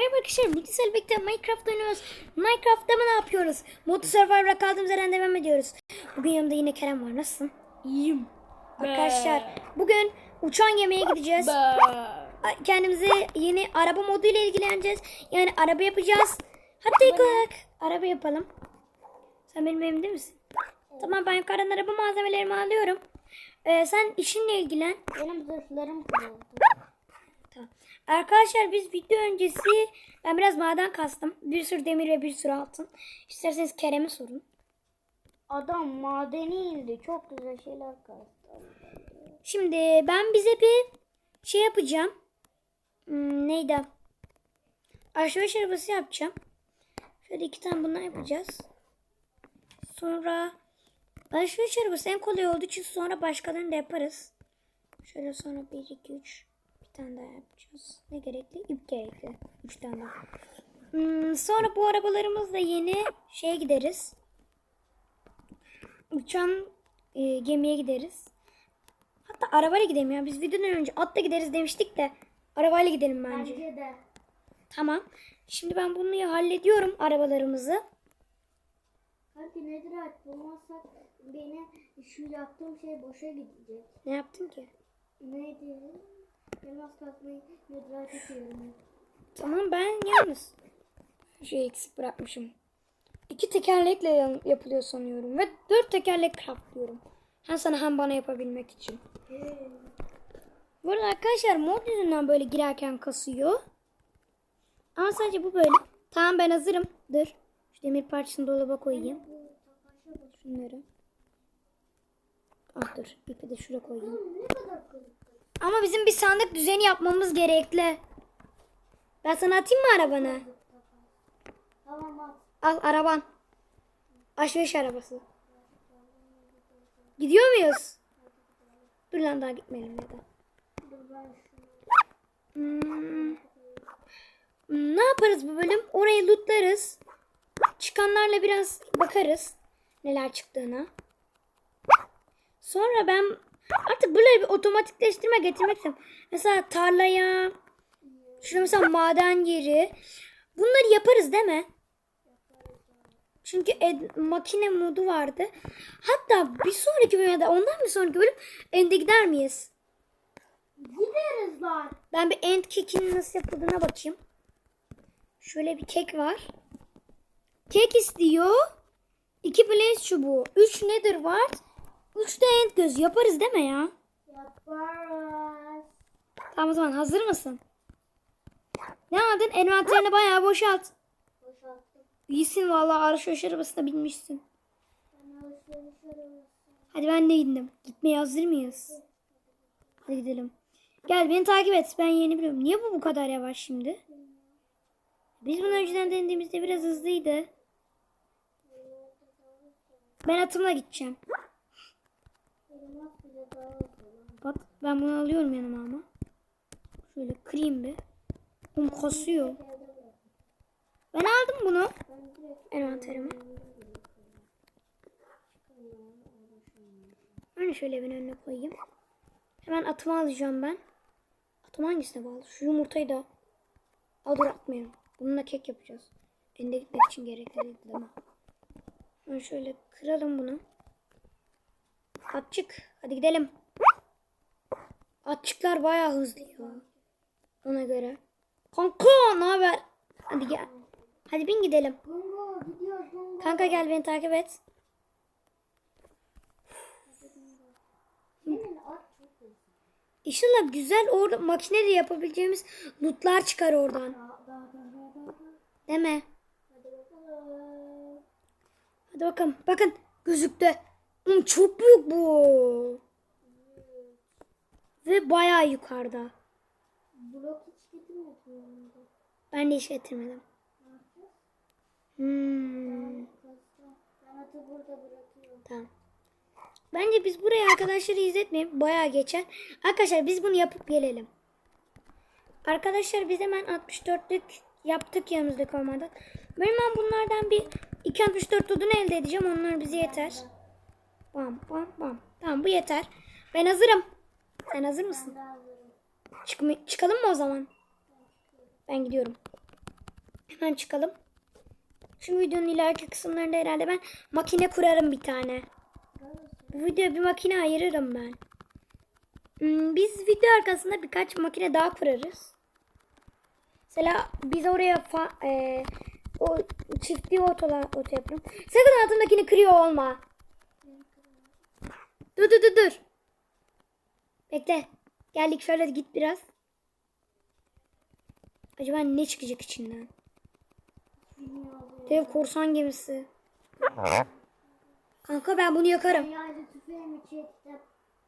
Merhaba arkadaşlar, bugün birlikte Minecraft oynuyoruz. Minecraft'ta mı ne yapıyoruz? Modu Survivor'a kaldığımız yerden devam ediyoruz. Bugün yanımda yine Kerem var. Nasılsın? İyiyim. Arkadaşlar, bugün uçan gemiye gideceğiz. Kendimize yeni araba modu ile ilgileneceğiz. Yani araba yapacağız. Hatta ilk olarak araba yapalım. Sen benim evimde misin? Tamam ben yukarıdan araba malzemelerimi alıyorum. Ee, sen işinle ilgilen. Benim zırhlarım kırıldı. Tamam. Arkadaşlar biz video öncesi ben biraz maden kastım. Bir sürü demir ve bir sürü altın. İsterseniz Kerem'e sorun. Adam madeni indi. Çok güzel şeyler kastı. Şimdi ben bize bir şey yapacağım. Hmm, neydi? Alışveriş arabası yapacağım. Şöyle iki tane bundan yapacağız. Sonra alışveriş arabası en kolay olduğu için sonra başkalarını da yaparız. Şöyle sonra 1, 2, 3 bir tane daha yapacağız. Ne gerekli? İp gerekli. 3 tane daha. Hmm, sonra bu arabalarımızla yeni şeye gideriz. Uçan e, gemiye gideriz. Hatta arabayla gidelim ya. Biz videodan önce atla gideriz demiştik de arabayla gidelim bence. Bence de. Tamam. Şimdi ben bunu hallediyorum arabalarımızı. Hadi nedir artık bulmazsak beni şu yaptığım şey boşa gidecek. Ne yaptın ki? Neydi? Tamam ben yalnız şey eksik bırakmışım. İki tekerlekle yapılıyor sanıyorum ve dört tekerlek craftlıyorum. Hem sana hem bana yapabilmek için. Bu arada arkadaşlar mod yüzünden böyle girerken kasıyor. Ama sadece bu böyle. Tamam ben hazırım. Dur. Şu demir parçasını dolaba koyayım. Şunları. Ah dur. İpi de şuraya koyayım. Ama bizim bir sandık düzeni yapmamız gerekli. Ben sana atayım mı arabanı? Tamam at. Al araban. Alışveriş arabası. Gidiyor muyuz? Dur lan daha gitmeyelim ya da. Hmm. Hmm, Ne yaparız bu bölüm? Orayı lootlarız. Çıkanlarla biraz bakarız. Neler çıktığına. Sonra ben artık böyle bir otomatikleştirme getirmek istiyorum. Mesela tarlaya, şurada mesela maden yeri. Bunları yaparız değil mi? Çünkü ed- makine modu vardı. Hatta bir sonraki bölüm ya da ondan bir sonraki bölüm ende gider miyiz? Gideriz lan. Ben bir end cake'in nasıl yapıldığına bakayım. Şöyle bir kek var. Kek istiyor. İki blaze çubuğu. Üç nether var. Üç de end göz. Yaparız değil mi ya? Yaparız. Tamam o zaman hazır mısın? Ne aldın? Envanterini bayağı boşalt. Boşalttım. İyisin vallahi alışveriş arabasına binmişsin. Hadi ben de indim. Gitmeye hazır mıyız? Hadi gidelim. Gel beni takip et. Ben yeni biliyorum. Niye bu bu kadar yavaş şimdi? Biz bunu önceden denediğimizde biraz hızlıydı. Ben atımla gideceğim. Elmas bile daha hızlı. Bak ben bunu alıyorum yanıma ama. Şöyle kırayım bir. Um kasıyor. Ben aldım bunu. Envanterime. Ben şöyle evin önüne koyayım. Hemen atımı alacağım ben. Atım hangisine bağlı? Şu yumurtayı da. Al dur atmayalım. Bununla kek yapacağız. Ende gitmek için gerekli değil mi? Ben şöyle kıralım bunu. Atçık. Hadi gidelim. Atçıklar bayağı hızlı ya. Ona göre. Kanka ne haber? Hadi gel. Hadi bin gidelim. Kanka gel beni takip et. İnşallah güzel orada makineyle yapabileceğimiz lootlar çıkar oradan. Bakalım. Hadi bakalım. Bakın gözüktü. Hmm, çok büyük bu. Ve bayağı yukarıda. Blok hiç getirmedin yanında. Ben de hiç getirmedim. Hmm, tamam. Bence biz buraya arkadaşları izletmeyelim. Bayağı geçer. Arkadaşlar biz bunu yapıp gelelim. Arkadaşlar biz hemen 64'lük yaptık yanımızdaki olmadan. Ben hemen bunlardan bir 264 odun elde edeceğim. Onlar bize yeter. Bam bam bam. Tamam bu yeter. Ben hazırım. Sen hazır mısın? Çıkma- çıkalım mı o zaman? Ben gidiyorum. Hemen çıkalım. Şu videonun ileriki kısımlarında herhalde ben makine kurarım bir tane. Bu videoya bir makine ayırırım ben. Hmm, Biz video arkasında birkaç makine daha kurarız. Mesela biz oraya fa- e, o çiftli otolar oto yapıyorum. Sakın altındakini kırıyor olma. Dur dur dur dur. Bekle. Geldik şöyle git biraz. Acaba ne çıkacak içinden? Dev korsan gemisi. Kanka ben bunu yakarım.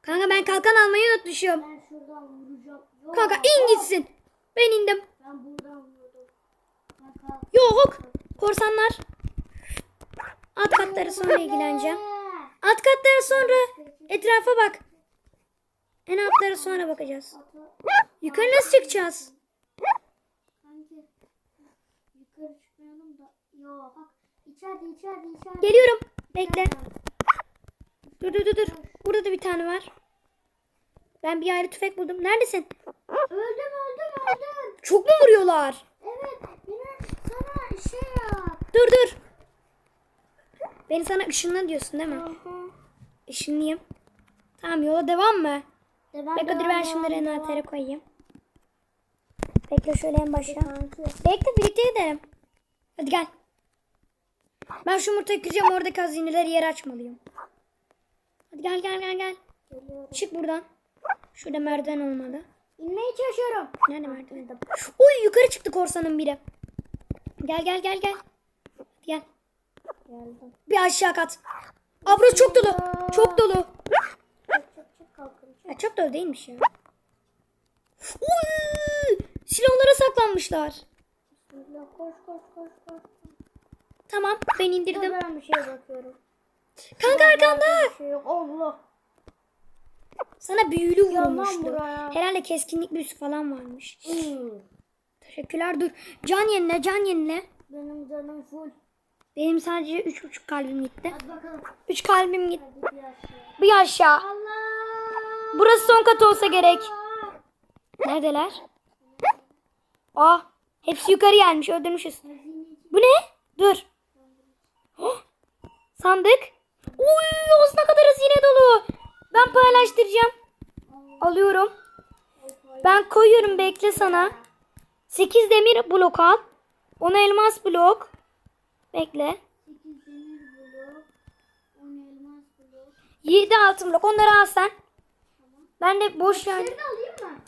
Kanka ben kalkan almayı unutmuşum. Kanka in gitsin. Ben indim. Yok. Korsanlar. Alt katları sonra ilgileneceğim. Alt katları sonra. Etrafa bak. En altlara sonra bakacağız. Yukarı nasıl çıkacağız? Geliyorum. Bekle. Dur dur dur dur. Burada da bir tane var. Ben bir ayrı tüfek buldum. Neredesin? Öldüm öldüm öldüm. Çok mu vuruyorlar? Evet. Yine sana şey yap. Dur dur. Beni sana ışınla diyorsun değil mi? Işınlayayım. Tamam yola devam mı? Devam, dur devam, ben şunları en devam. altere koyayım. Bekle şöyle en başa. Bekle birlikte gidelim. Hadi gel. Ben şu yumurtayı kıracağım oradaki hazineleri yer açmalıyım. Hadi gel gel gel gel. Geliyorum. Çık buradan. Şurada merdiven olmalı. İnmeye çalışıyorum. Nerede merdiven? Uy yukarı çıktı korsanın biri. Gel gel gel gel. Gel. Geldim. Bir aşağı kat. Aa burası çok dolu. Çok dolu. Çık çık kalkın. Ya çok dolu değilmiş ya. Uy! Silahlara saklanmışlar. Bismillah koş koş koş koş. Tamam ben indirdim. ben bir şeye bakıyorum. Kanka arkanda. Bir şey yok. Allah. Sana büyülü buraya. Herhalde keskinlik büyüsü falan varmış. Hmm. Teşekkürler dur. Can yenile can yenile. Benim canım full. Benim sadece üç buçuk kalbim gitti. Hadi bakalım. Üç kalbim gitti. Hadi bir aşağı. Bir aşağı. Allah. Burası son kat olsa gerek. Neredeler? Aa, hepsi yukarı gelmiş. Öldürmüşüz. Bu ne? Dur. Oh, sandık. Uy, ne kadar hazine dolu. Ben paylaştıracağım. Alıyorum. Ben koyuyorum bekle sana. 8 demir blok al. 10 elmas blok. Bekle. 8 demir blok. 10 elmas blok. 7 altın blok. Onları al sen. Ben de boş yer. Seni de alayım mı?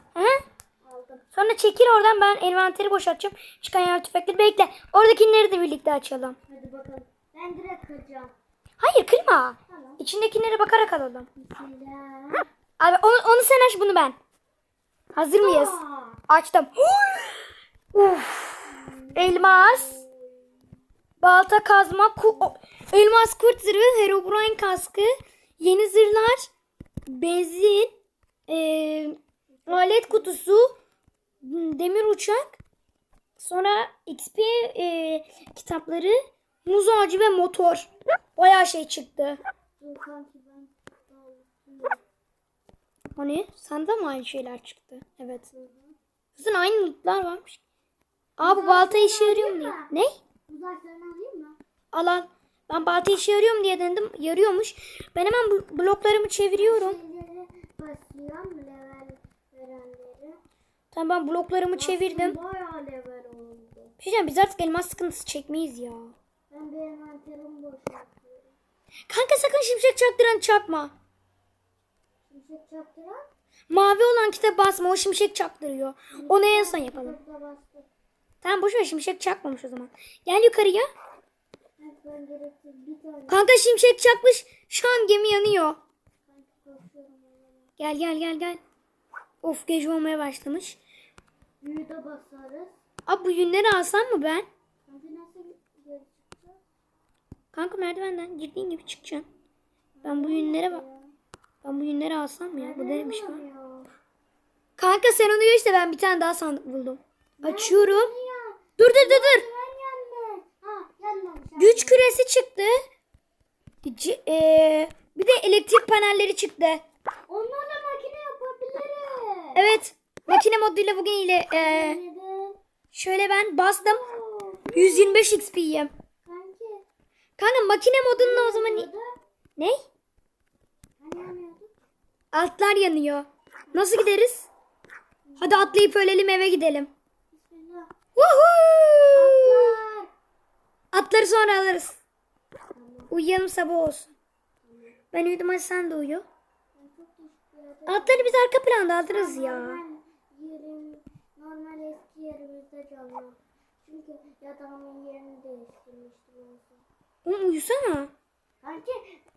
Aldım. Sonra çekil oradan ben envanteri boşaltacağım. Çıkan yer tüfekleri bekle. Oradakileri de birlikte açalım. Hadi bakalım. Ben direkt kıracağım. Hayır kırma. Tamam. İçindekilere bakarak alalım. Bismillah. Abi onu, onu sen aç bunu ben. Hazır mıyız? Aa. Açtım. Uf. Elmas. Balta kazma. Ku elmas kurt zırhı. Herobrine kaskı. Yeni zırhlar. Benzin. eee, alet kutusu. Demir uçak. Sonra XP eee, kitapları. Muz ağacı ve motor. Bayağı şey çıktı. Hani sende mi aynı şeyler çıktı? Evet. Kızın aynı lootlar varmış. Aa bu balta işe yarıyor mu. Ne? Uzaklarını alayım mı? Al al. Ben balta işe yarıyor mu diye denedim. Yarıyormuş. Ben hemen bloklarımı çeviriyorum. Şeyleri basıyorum level verenleri. Tamam ben bloklarımı çevirdim. Bayağı level oldu. Bir şey biz artık elmas sıkıntısı çekmeyiz ya. Ben bir envanterimi boşaltıyorum. Kanka sakın şimşek çaktıranı çakma. Şimşek çaktıran. Mavi olan kitap basma o şimşek çaktırıyor. Onu en son yapalım. Bastı. Tamam boş ver şimşek çakmamış o zaman. Gel yukarıya. Kanka şimşek çakmış. Şu an gemi yanıyor. Gel gel gel gel. Of gece olmaya başlamış. Büyü de basarız. Abi bu yünleri alsam mı ben? Kanka merdivenden girdiğin gibi çıkacaksın. Ben bu yünlere bak. Ben bu yünleri alsam ya. Bu neymiş lan? Kanka sen onu de ben bir tane daha sandık buldum. Açıyorum. Dur dur dur dur. Güç küresi çıktı. C- eee, bir de elektrik panelleri çıktı. Onlarla makine yapabiliriz. Evet. Makine moduyla bugün ile Neden? şöyle ben bastım. Oo. 125 XP'yim. Kanka makine modunda o zaman... Ne? Hani? Altlar yanıyor. Nasıl gideriz? Hadi atlayıp ölelim eve gidelim. Atlar. Atları sonra alırız. Uyuyalım sabah olsun. Ben uyudum hadi sen de uyu. Atları biz arka planda alırız ya. Yerim, normal eski yerimizde canlı. Çünkü yatağımın yerini değiştirmiştim. Oğlum uyusana. Kanki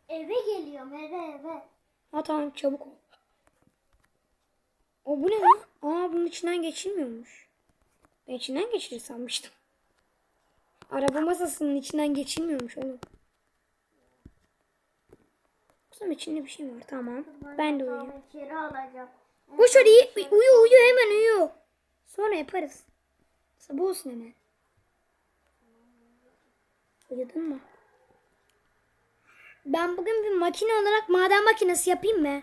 eve geliyorum eve eve. Ha tamam çabuk ol. O bu ne lan? Aa bunun içinden geçilmiyormuş. Ben içinden geçirir sanmıştım. Araba masasının içinden geçilmiyormuş oğlum. Kızım içinde bir şey var tamam. Ben de alacağım. Boş ver. Uyu uyu hemen uyu. Sonra yaparız. Sabah olsun hemen. Uyudun mu? Ben bugün bir makine olarak maden makinesi yapayım mı?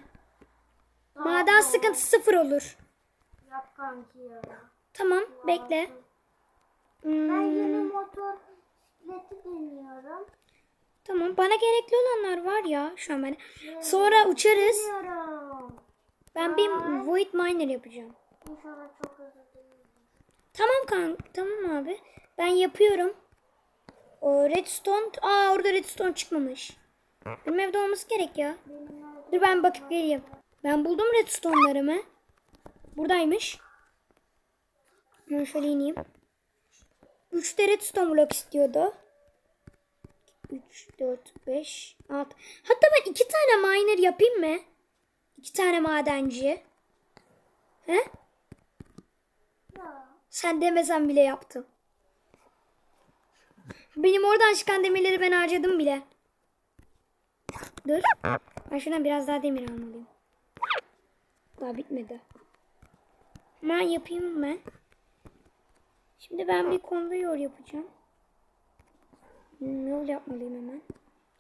Maden sıkıntı sıfır olur. Yap kanki ya. Tamam bekle. Hmm, Ben yeni motor bisikleti deniyorum. tamam bana gerekli olanlar var ya şu an ben. Sonra uçarız. Deniyorum. Ben bir void miner yapacağım. İnşallah çok hızlı. Tamam kan tamam abi. Ben yapıyorum. O redstone aa orada redstone çıkmamış. Benim evde olması gerek ya. Dur ben bakıp geleyim. Ben buldum redstone'larımı. Buradaymış. Ben şöyle ineyim. 3 de redstone block istiyordu. 3, 4, 5, 6. Hatta ben 2 tane miner yapayım mı? 2 tane madenci. He? Sen demesen bile yaptım. Benim oradan çıkan demirleri ben harcadım bile. Dur. Ben şuradan biraz daha demir almalıyım. Daha bitmedi. Hemen yapayım ben. Şimdi ben bir konveyör yapacağım. Hmm, Yol yapmalıyım hemen.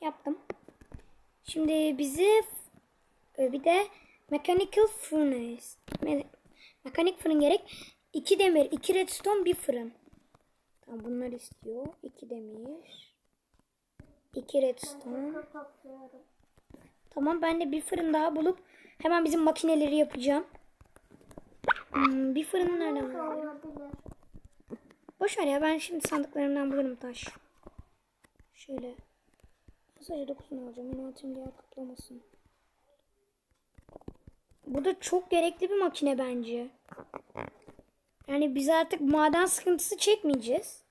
Yaptım. Şimdi bizi e, bir de mechanical furnace. Me- mekanik fırın gerek. İki demir, iki redstone, bir fırın. Tamam bunlar istiyor. İki demir. iki redstone. Çok topluyorum. Tamam ben de bir fırın daha bulup hemen bizim makineleri yapacağım. Hmm, bir fırın nereden var? Boş ver ya ben şimdi sandıklarımdan bulurum taş. Şöyle. Sadece 9'unu alacağım. Envanterim diğer kaplamasın. Bu da çok gerekli bir makine bence. Yani biz artık maden sıkıntısı çekmeyeceğiz.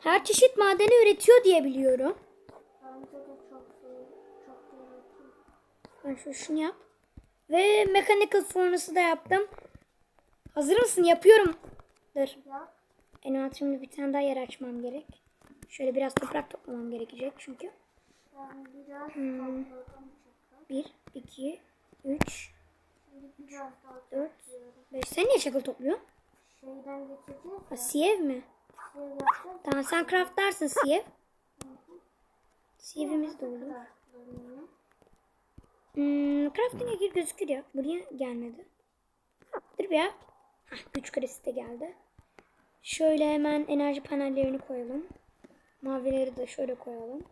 Her çeşit madeni üretiyor diye biliyorum. Ben şu şunu yap. Ve mechanical furnace'ı da yaptım. Hazır mısın? Yapıyorum. Dur. Yap. Envanterimde bir tane daha yer açmam gerek. Şöyle biraz toprak toplamam gerekecek çünkü. Hmm. topladım çakıl. 1, 2, 3, Şimdi biraz daha 4, topluyorum. 5. Sen niye çakıl topluyorsun? Ha, siyev mi? Tamam sen craftlarsın siyev. Siyevimiz de olur. Hmm, crafting'e gir gözükür ya. Buraya gelmedi. Dur bir ya. Hah, güç kredisi de geldi. Şöyle hemen enerji panellerini koyalım. Mavileri de şöyle koyalım.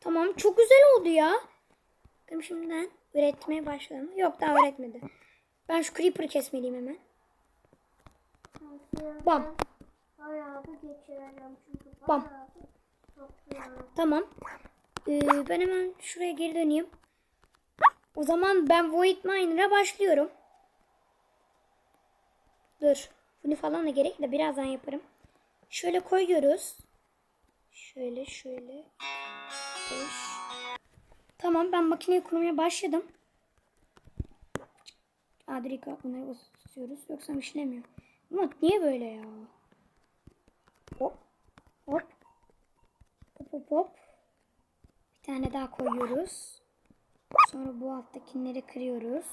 Tamam çok güzel oldu ya. Bakın şimdiden üretmeye başladım. Yok daha üretmedi. Ben şu creeper'ı kesmeliyim hemen. Bam. Bam. Tamam. Ee, ben hemen şuraya geri döneyim. O zaman ben Void Miner'a başlıyorum. Dur. Bunu falan da gerek de birazdan yaparım. Şöyle koyuyoruz. Şöyle şöyle. Beş. Tamam ben makineyi kurmaya başladım. Aa direkt bunları basıyoruz. Yoksa işlemiyor. Ama niye böyle ya? Hop. Hop. Hop hop hop. Bir tane daha koyuyoruz. Sonra bu alttakileri kırıyoruz.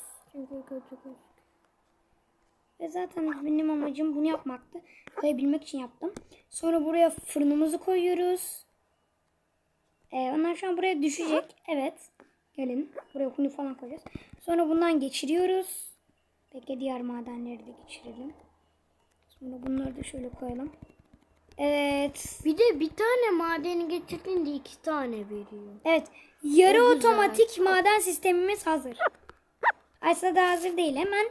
Ve zaten benim amacım bunu yapmaktı. Koyabilmek için yaptım. Sonra buraya fırınımızı koyuyoruz. Ee, onlar şu an buraya düşecek. Evet. Gelin. Buraya kunu falan koyacağız. Sonra bundan geçiriyoruz. Bekle diğer madenleri de geçirelim. Sonra bunları da şöyle koyalım. Evet. Bir de bir tane madeni getirdiğinde iki tane veriyor. Evet. Yarı otomatik maden sistemimiz hazır. Aslında daha hazır değil. Hemen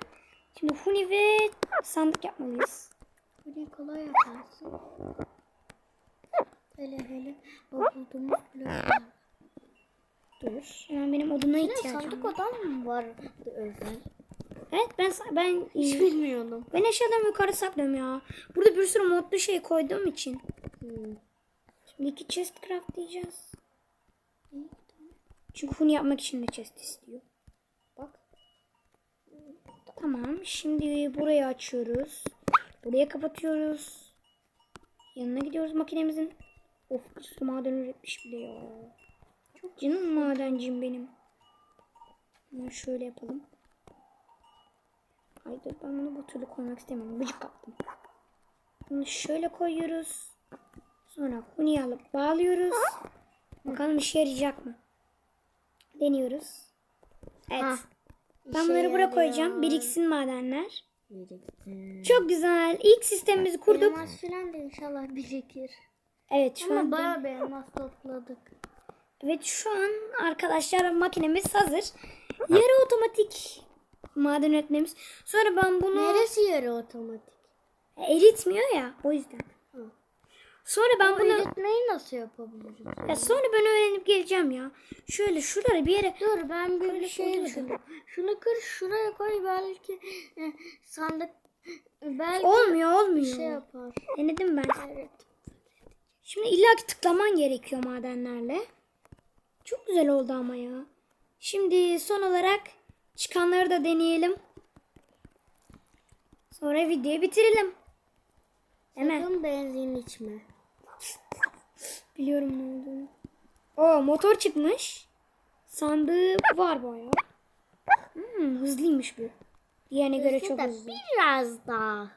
şimdi huni ve sandık yapmalıyız. Böyle kolay yaparsın. Hele hele o bulduğumuz bloklar. Dur. Hemen benim oduna ihtiyacım sandık var. odam mı vardı özel? Evet ben ben Hiç bilmiyordum. ben eşyalarımı yukarı saklıyorum ya. Burada bir sürü modlu şey koyduğum için. Hmm. Şimdi iki chest craft diyeceğiz. Çünkü huni yapmak için de chest istiyor. Tamam. Şimdi burayı açıyoruz. Buraya kapatıyoruz. Yanına gidiyoruz makinemizin. Of bir maden üretmiş bile ya. Çok canım madencim benim. Hemen şöyle yapalım. Hayır ben bunu bu türlü koymak istemiyorum. Gıcık kaptım. Bunu şöyle koyuyoruz. Sonra huni alıp bağlıyoruz. Bakalım işe yarayacak mı? Deniyoruz. Evet. Ha, Ben bunları buraya koyacağım. Biriksin madenler. Birikti. Çok güzel. İlk sistemimizi kurduk. Elmas filan da inşallah birikir. Evet şu Ama an bayağı bir elmas topladık. evet şu an arkadaşlar makinemiz hazır. Yarı otomatik maden üretmemiz. Sonra ben bunu Neresi yarı otomatik? eritmiyor ya o yüzden. Sonra ben Bu bunu eritmeyi nasıl yapabiliriz? ya sonra ben öğrenip geleceğim ya. Şöyle şuraya bir yere Dur ben bir, bir şey düşündüm. Şunu kır şuraya koy belki e, sandık belki olmuyor bir olmuyor. şey yapar. Denedim ben. Evet. Şimdi illaki tıklaman gerekiyor madenlerle. Çok güzel oldu ama ya. Şimdi son olarak çıkanları da deneyelim. Sonra videoyu bitirelim. Hemen. Sakın benzin içme. Biliyorum ne olduğunu. Oo motor çıkmış. Sandığı var bayağı. Hmm, hızlıymış bu. Diğerine göre çok Da hızlı. Biraz daha.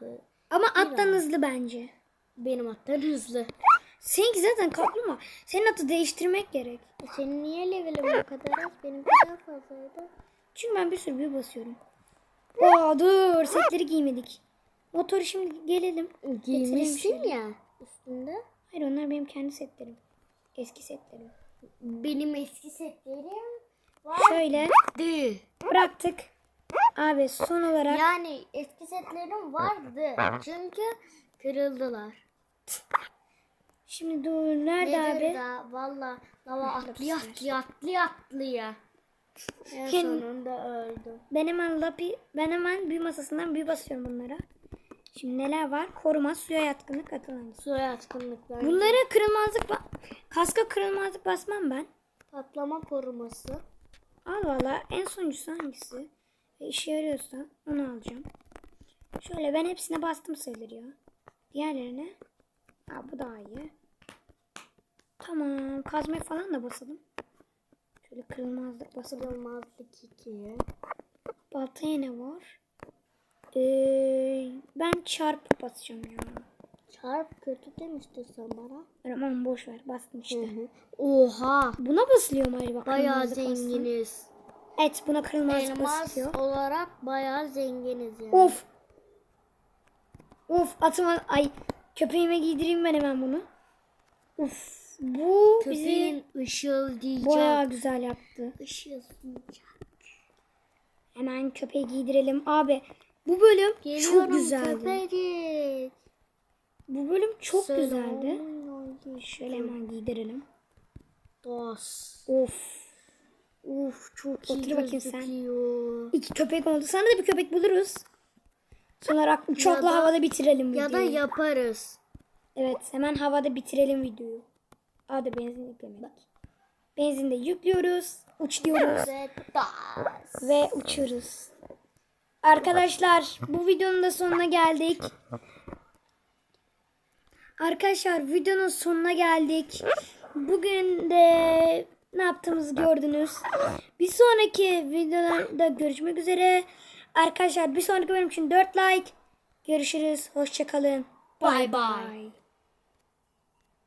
Ama attan hızlı bence. Benim atlar hızlı. Seninki zaten kaplumbağa. Senin atı değiştirmek gerek. E, Senin niye levelin bu kadar az? Benim daha fazlaydı. Çünkü ben bir sürü büyü basıyorum. Oo dur setleri giymedik. Motoru şimdi gelelim. Giymişsin ya üstünde. Hayır onlar benim kendi setlerim. Eski setlerim. Benim eski setlerim var. Şöyle Değil. bıraktık. Abi son olarak Yani eski setlerim vardı. Çünkü kırıldılar. şimdi dur nerede Nedir abi? da valla lava atlaya atlaya atlaya atlaya. En sonunda öldüm. Ben hemen lapi ben hemen büyü masasından büyü basıyorum bunlara. Şimdi neler var? Koruma, suya yatkınlık, atılan. Suya yatkınlıklar. Bunlara kırılmazlık kaska kırılmazlık basmam ben. Patlama koruması. Al valla en sonuncusu hangisi? Ve işe yarıyorsa onu alacağım. Şöyle ben hepsine bastım sayılır ya. Diğerlerine. Ha bu daha iyi. Tamam. Kazma falan da basalım. Şöyle kırılmazlık basalım. Kırılmazlık 2. Baltaya ne var? Ee, ben çarp basacağım ya. Çarp kötü demiştin sen bana. Aman boş ver bastım işte. Oha. Buna basılıyor mu acaba? Bayağı zenginiz. Evet buna kırılmazlık Elmas basılıyor. olarak bayağı zenginiz yani. Of. Of atıma ay köpeğime giydireyim ben hemen bunu. Of bu bizi Köpeğin ışıldayacak. bayağı güzel yaptı. Işıldayacak. Hemen köpeği giydirelim. Abi bu bölüm Geliyorum çok güzeldi. köpecik. Bu bölüm çok güzeldi. Selamünaleyküm. Şöyle hemen giydirelim. Dost. Of. Of çok İyi Otur bakayım sen. İki köpek oldu. Sana da bir köpek buluruz. Sonra uçakla Ya da- havada bitirelim Ya videoyu. da yaparız. Evet hemen havada bitirelim videoyu. Hadi benzin yüklemedik. Benzin de yüklüyoruz. Uç diyoruz. Ve dost. ve uçuyoruz. Arkadaşlar bu videonun da sonuna geldik. Arkadaşlar videonun sonuna geldik. Bugün de ne yaptığımızı gördünüz. Bir sonraki videoda görüşmek üzere. Arkadaşlar bir sonraki bölüm için 4 like. Görüşürüz. Hoşçakalın. Bye bye.